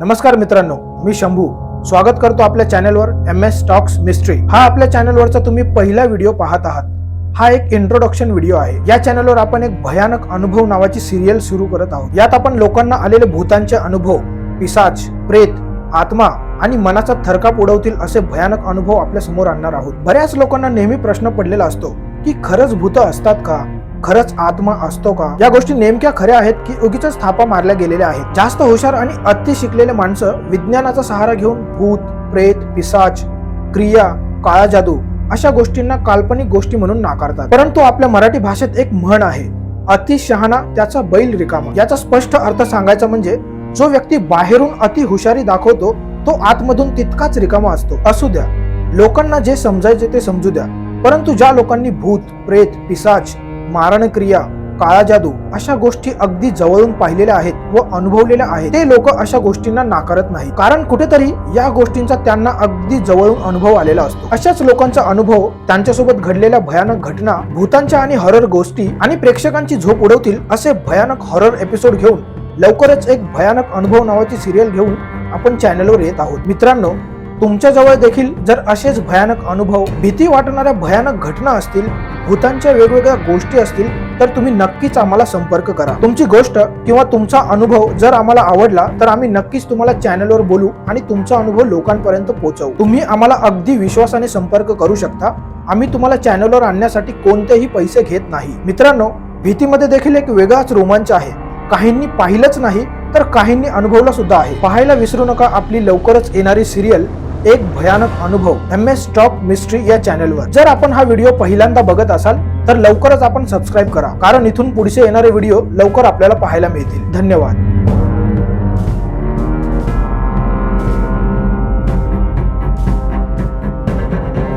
नमस्कार मित्रांनो मी शंभू. स्वागत करतो आपल्या चॅनलवर एम एस टॉक्स मिस्ट्री. हा आपल्या चॅनलवरचा तुम्ही पहिला व्हिडिओ पाहत आहात. हा एक इंट्रोडक्शन व्हिडिओ आहे. या चॅनलवर आपण एक भयानक अनुभव नावाची सिरियल सुरू करत आहोत. यात आपण लोकांना आलेले भूतांचे अनुभव पिसाच प्रेत आत्मा आणि मनाचा थरकाप उडवतील असे भयानक अनुभव आपल्यासमोर आणणार आहोत. बऱ्याच लोकांना नेहमी प्रश्न पडलेला असतो की खरंच भूत असतात का? खरंच आत्मा असतो का? या गोष्टी नेमक्या खऱ्या आहेत की उगीच थापा मारल्या गेलेल्या आहेत. जास्त हुशार आणि अति शिकलेले माणसं विज्ञानाचा सहारा घेऊन भूत प्रेत पिसाच क्रिया काळा जादू अशा गोष्टींना काल्पनिक गोष्टी म्हणून नाकारतात. परंतु आपल्या मराठी भाषेत एक म्हण आहे अति शहाणा त्याचा बैल रिकामा. याचा स्पष्ट अर्थ सांगायचा म्हणजे जो व्यक्ती बाहेरून अति हुशारी दाखवतो तो आतमधून तितकाच रिकामा असतो. असू द्या. लोकांना जे समजायचे ते समजू द्या. परंतु ज्या लोकांनी भूत प्रेत पिसाच मारणक्रिया काळा जादू अशा गोष्टी अगदी जवळून पाहिलेल्या आहेत व अनुभवलेल्या आहेत. ते लोक अशा गोष्टींना नाकारत नाही कारण कुठेतरी या गोष्टींचा त्यांना अगदी जवळून अनुभव आलेला असतो. अशाच लोकांचा अनुभव त्यांच्यासोबत घडलेल्या भयानक घटना भूतांच्या आणि हॉरर गोष्टी आणि प्रेक्षकांची झोप उडवतील असे भयानक हॉरर एपिसोड घेऊन लवकरच एक भयानक अनुभव नावाची सिरियल घेऊन आपण चॅनलवर येत आहोत. मित्रांनो तुमच्याजवळ देखील जर असेच भयानक अनुभव भीती वाटणाऱ्या भयानक घटना असतील भूतांच्या वेगवेगळ्या गोष्टी असतील तर तुम्ही नक्कीच आम्हाला संपर्क करा. तुमची गोष्ट किंवा तुमचा अनुभव जर आम्हाला आवडला तर आम्ही नक्कीच तुम्हाला चॅनलवर बोलू आणि तुमचा अनुभव लोकांपर्यंत पोहोचवू. तुम्ही आम्हाला अगदी विश्वासाने संपर्क करू शकता. आम्ही तुम्हाला चॅनलवर आणण्यासाठी कोणतेही पैसे घेत नाही. मित्रांनो भीतीमध्ये देखील एक वेगळाच रोमांच आहे. काहींनी पाहिलंच नाही तर काहींनी अनुभवला सुद्धा आहे. पाहायला विसरू नका आपली लवकरच येणारी सिरियल एक भयानक अनुभव एम एस टॉप मिस्ट्री या चॅनलवर जर आपण हा व्हिडिओ पहिल्यांदा बघत असाल तर लवकरच आपण सबस्क्राईब करा. कारण इथून पुढचे येणारे व्हिडिओ लवकर आपल्याला पाहायला मिळतील. धन्यवाद.